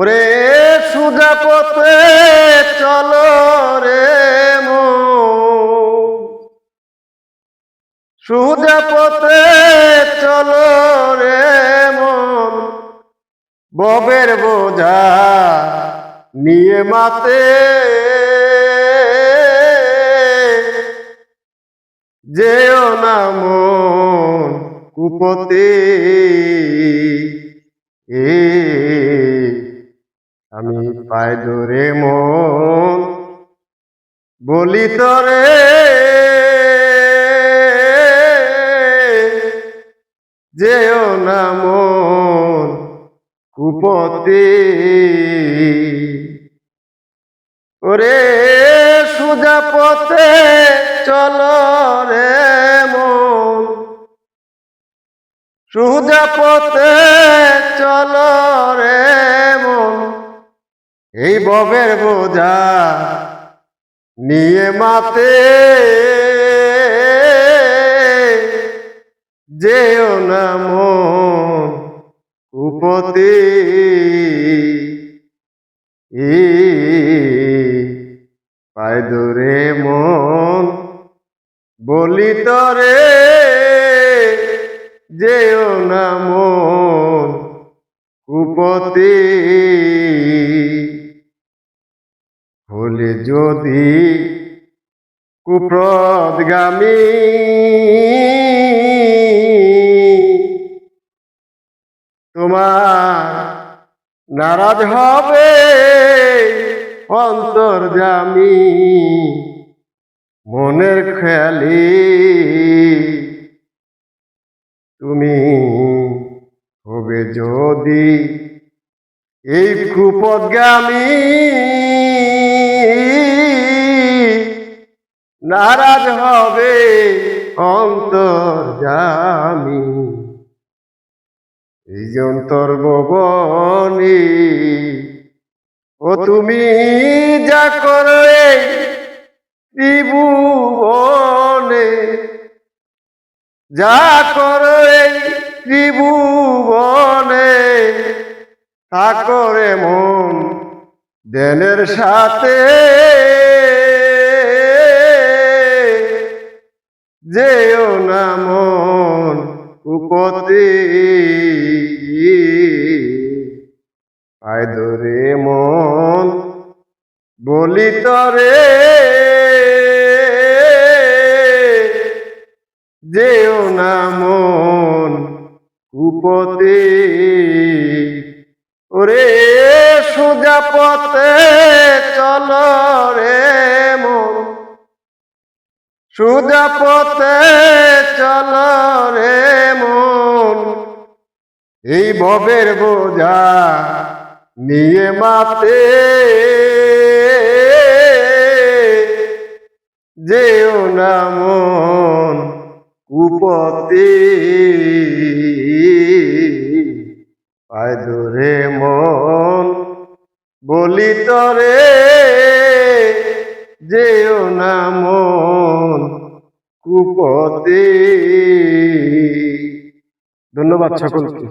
ওরে সুজা পথে চলো রে মন। সুজা পথে চলো রে মন। ববের বোঝা নিয়ে মাতে। যেও না মন কুপতে। এ ধরে মন। বলি তরে, যেও না মন কুপতি। ওরে সুজা পথে চলো রে মন। সুজা পথে চলো এই ববের বোঝা নিয়ে মাতে যেও না মন উপতি পায় দূরে মন বলি তরে। যেও না মন কুপতি। হলে যদি কুপ্রদগামী তোমার নারাজ হবে অন্তর জামি মনের খেয়ালি। তুমি হবে যদি এই কুপদগামী নারাজ হবে অন্তর জামি। এই যে অন্তর ভবনী, ও তুমি যা করো এই ত্রিভুবনে, যা করো এই ত্রিভুবনে, তা করে মন দেনের সাথে যেও না মন উপতি আয় ধরে মন, বলি তরে। যেও না মন উপতি ওরে সোজা পথে চলো রে। সোজা পথে চলো রে মন। এই ভবের বোঝা নিয়ে মাতে। না মন কুপতি। পায় মন বলি তরে। যেও নাম মন ধন্যবাদ সকলকে।